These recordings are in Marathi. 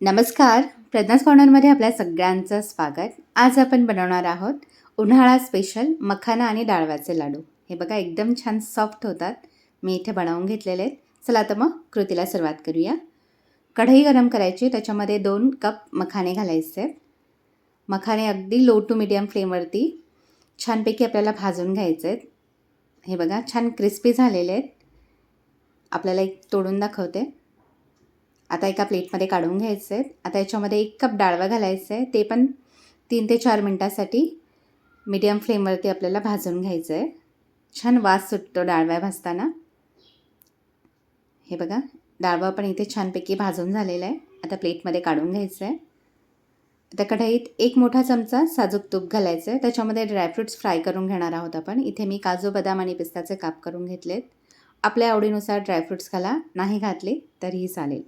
नमस्कार. प्रज्ञास कॉर्नरमध्ये आपल्या सगळ्यांचं स्वागत. आज आपण बनवणार आहोत उन्हाळा स्पेशल मखाना आणि डाळव्याचे लाडू. हे बघा एकदम छान सॉफ्ट होतात. मी इथे बनवून घेतलेले आहेत. चला आता मग कृतीला सुरुवात करूया. कढई गरम करायची. त्याच्यामध्ये दोन कप मखाने घालायचे. आहेत मखाने अगदी लो टू मिडियम फ्लेमवरती छानपैकी आपल्याला भाजून घ्यायचे आहेत. हे बघा छान क्रिस्पी झालेले आहेत. आपल्याला एक तोडून दाखवते. आता एका प्लेटमध्ये काढून घ्यायचे आहेत आता याच्यामध्ये एक कप डाळवा घालायचं आहे. ते पण तीन ते चार मिनटासाठी मीडियम फ्लेमवरती आपल्याला भाजून घ्यायचं आहे. छान वास सुटतो डाळव्या भाजताना. हे बघा डाळवा पण इथे छानपैकी भाजून झालेला आहे. आता प्लेटमध्ये काढून घ्यायचं आहे. आता कढईत एक मोठा चमचा साजूक तूप घालायचं आहे. त्याच्यामध्ये ड्रायफ्रूट्स फ्राय करून घेणार आहोत आपण. इथे मी काजू बदाम आणि पिस्ताचे काप करून घेतलेत. आपल्या आवडीनुसार ड्रायफ्रूट्स घाला. नाही घातले तरीही चालेल.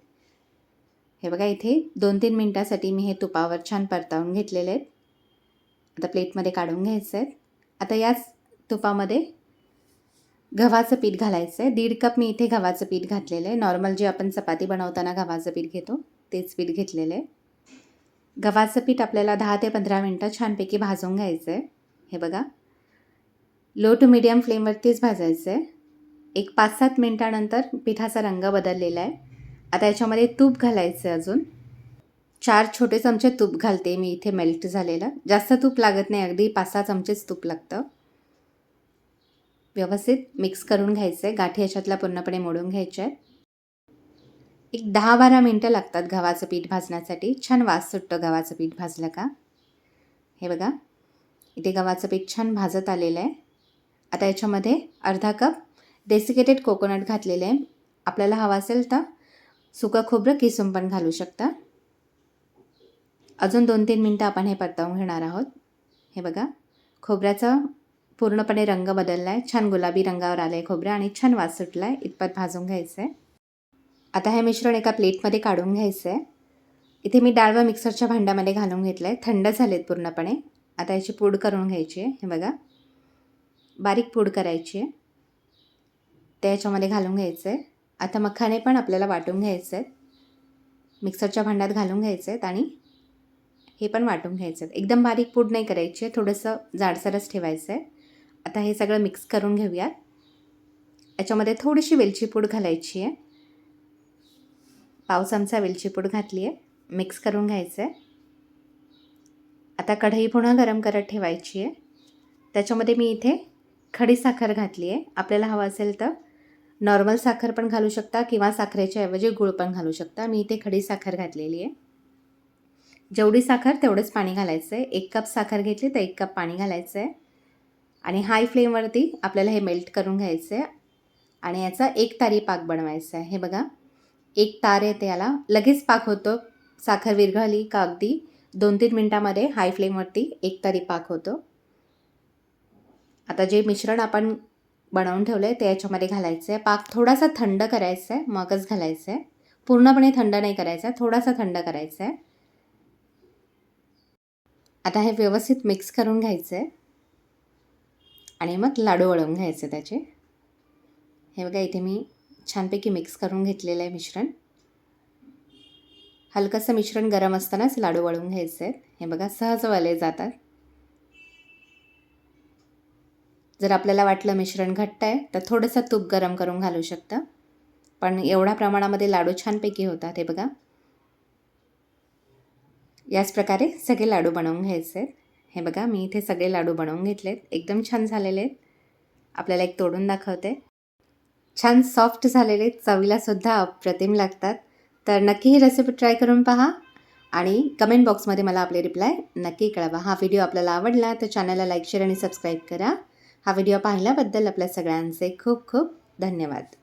हे बघा इथे दोन तीन मिनटासाठी मी हे तुपावर छान परतावून घेतलेले आहेत. आता प्लेटमध्ये काढून घ्यायचं आहेत. आता याच तुपामध्ये गव्हाचं पीठ घालायचं आहे दीड कप मी इथे गव्हाचं पीठ घातलेलं आहे. नॉर्मल जे आपण चपाती बनवताना गव्हाचं पीठ घेतो तेच पीठ घेतलेलं आहे. गव्हाचं पीठ आपल्याला दहा ते पंधरा मिनटं छानपैकी भाजून घ्यायचं आहे हे बघा. लो टू मिडियम फ्लेमवरतीच भाजायचं आहे एक पाच सात मिनटानंतर पिठाचा रंग बदललेला आहे. आता याच्यामध्ये तूप घालायचं आहे अजून. चार छोटे चमचे तूप घालते मी इथे मेल्ट झालेलं. जास्त तूप लागत नाही अगदी पाच सहा चमचेच तूप लागतं. व्यवस्थित मिक्स करून घ्यायचं आहे गाठी याच्यातला पूर्णपणे मोडून घ्यायच्या आहेत. एक दहा बारा मिनटं लागतात गव्हाचं पीठ भाजण्यासाठी. छान वास सुटतं गव्हाचं पीठ भाजलं का? हे बघा. इथे गव्हाचं पीठ छान भाजत आलेलं आहे. आता याच्यामध्ये अर्धा कप डेसिकेटेड कोकोनट घातलेलं आहे. आपल्याला हवा असेल तर सुकं खोबरं किसून पण घालू शकता. अजून दोन तीन मिनटं आपण हे परतावून घेणार आहोत. हे बघा खोबऱ्याचा पूर्णपणे रंग बदलला आहे छान गुलाबी रंगावर आलं आहे खोबरं आणि छान वास सुटला आहे इतपत भाजून घ्यायचं आहे आता हे मिश्रण एका प्लेटमध्ये काढून घ्यायचं आहे इथे मी डाळ व मिक्सरच्या भांड्यामध्ये घालून घेतलं आहे थंड झालेत पूर्णपणे. आता याची पूड करून घ्यायची आहे. हे बघा बारीक पूड करायची आहे. ते याच्यामध्ये घालून घ्यायचं आहे आता मखाने पण आपल्याला वाटून घ्यायचे आहेत. मिक्सरच्या भांड्यात घालून घ्यायचे आहेत आणि हे पण वाटून घ्यायचे आहेत. एकदम बारीक पूड नाही करायची आहे थोडंसं जाडसरच ठेवायचं आहे. आता हे सगळं मिक्स करून घेऊयात. याच्यामध्ये थोडीशी वेलची पूड घालायची आहे. पाव चमचा वेलची पूड घातली आहे. मिक्स करून घ्यायचं आहे. आता कढई पुन्हा गरम करत ठेवायची आहे. त्याच्यामध्ये मी इथे खडीसाखर घातली आहे. आपल्याला हवं असेल तर नॉर्मल साखर पण घालू शकता किंवा साखरेच्या ऐवजी गूळ पण घालू शकता. मी इथे खडी साखर घातलेली आहे. जेवढी साखर तेवढंच पाणी घालायचं आहे एक कप साखर घेतली तर एक कप पाणी घालायचं आहे आणि हाय फ्लेमवरती आपल्याला हे मेल्ट करून घ्यायचं आहे आणि याचा एक तारी पाक बनवायचा आहे हे बघा. एक तार येते याला. लगेच पाक होतो. साखर विरघळली का अगदी? दोन तीन मिनटामध्ये हाय फ्लेमवरती एक तारी पाक होतो. आता जे मिश्रण आपण बनवून ठेवलं आहे ते याच्यामध्ये घालायचं आहे पाक थोडासा थंड करायचा आहे मगच घालायचं आहे पूर्णपणे थंड नाही करायचा आहे थोडासा थंड करायचा आहे आता हे व्यवस्थित मिक्स करून घ्यायचं आहे आणि मग लाडू वळवून घ्यायचे त्याचे. हे बघा इथे मी छानपैकी मिक्स करून घेतलेलं आहे मिश्रण. हलकंसं मिश्रण गरम असतानाच लाडू वळवून घ्यायचे आहेत हे बघा सहज वळले जातात. जर आपल्याला वाटलं मिश्रण घट्ट आहे तर थोडंसं तूप गरम करून घालू शकता. पण एवढ्या प्रमाणामध्ये लाडू छानपैकी होतात हे बघा. याच प्रकारे सगळे लाडू बनवून घ्यायचे. आहेत हे बघा मी इथे सगळे लाडू बनवून घेतलेत. एकदम छान झालेले आहेत. आपल्याला एक तोडून दाखवते. छान सॉफ्ट झालेले चवीलासुद्धा अप्रतिम लागतात. तर नक्की ही रेसिपी ट्राय करून पहा आणि कमेंट बॉक्समध्ये मला आपले रिप्लाय नक्की कळवा. हा व्हिडिओ आपल्याला आवडला तर चॅनलला लाईक शेअर आणि सबस्क्राईब करा. हा व्हिडिओ पाहिल्याबद्दल आपल्या सगळ्यांचे खूप खूप धन्यवाद.